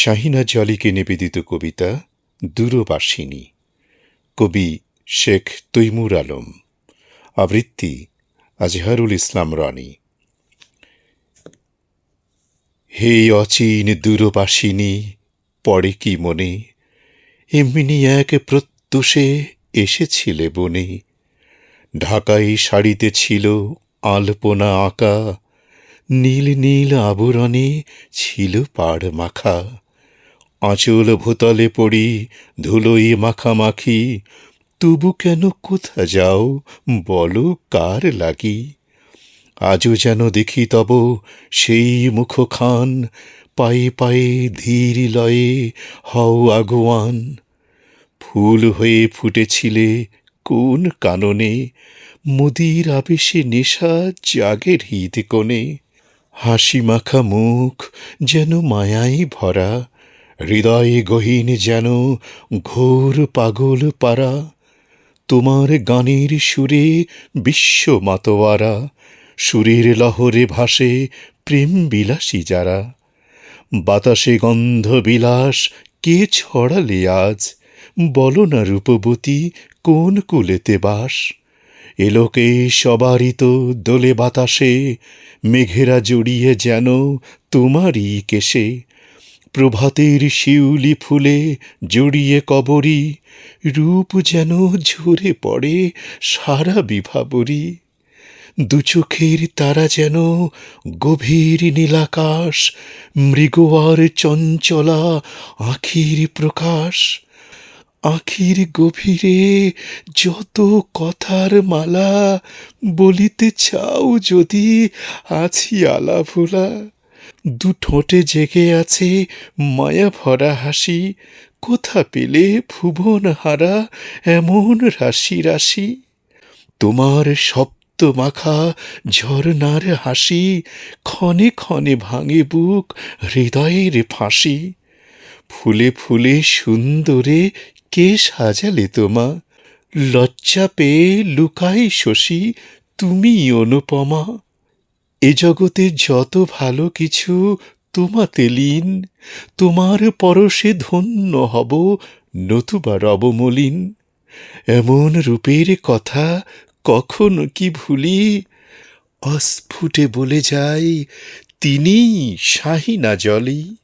শাহিনা জলিকে নিবেদিত কবিতা দূরবাসিনী। কবি শেখ তৈমুর আলম। আবৃত্তি আজহারুল ইসলাম রনি। হে অচিন দূরবাসিনী, পড়ে কি মনে? এমনি এক প্রত্যুষে এসেছিলে বনে। ঢাকাই শাড়িতে ছিল আলপনা আঁকা। নীল নীল আবরণে ছিল পাড় মাখা। আঁচল ভূতলে পড়ি, ধুলোই মাখামাখি। তবু কেন কোথা যাও, বলো কার লাগি? আজও যেন দেখি তব সেই মুখখান, পায়ে পায়ে ধীর লয়ে হও আগুয়ান। ফুল হয়ে ফুটেছিলে কোন কাননে, মুদির আবেশে নেশা জাগের হৃদ কোণে হাসি মাখা মুখ যেন মায়াই ভরা হৃদয়ে গহীন যেন ঘোর পাগল পারা তোমার গানের সুরে বিশ্ব মাতোয়ারা, সুরের লহরে ভাসে প্রেম বিলাসী যারা। বাতাসে গন্ধ বিলাস কে ছড়ালে আজ? বলো না রূপবতী, কোন কুলেতে বাস? এলোকে সবারই তো দোলে বাতাসে, মেঘেরা জড়িয়ে যেন তোমারই কেশে। প্রভাতের শিউলি ফুলে জড়িয়ে কবরী, রূপ যেন ঝরে পড়ে সারা বিভাবরী। দু চোখের তারা যেন গভীর নীলাকাশ, মৃগয়ার চঞ্চলা আখির প্রকাশ। আখির গভীরে যত কথার মালা, বলিতে চাও যদি আছি আলা ভোলা দু ঠোঁটে জেগে আছে মায়া ভরা হাসি। কোথা পেলে ভুবন হারা এমন রাশি রাশি? তোমার শব্দ মাখা ঝর্নার হাসি ক্ষণে ক্ষণে ভাঙে বুক হৃদয়ের ফাঁসি। ফুলে ফুলে সুন্দরে কে সাজালে তোমা? লজ্জা পেয়ে লুকাই শশী তুমি অনুপমা। এ জগতে যত ভালো কিছু তোমাতে লীন তোমার পরশে ধন্য হব নতুবা রবমলিন। এমন রূপের কথা কখনো কি ভুলি? অস্ফুটে বলে যাই, তিনিই শাহিনা জলি।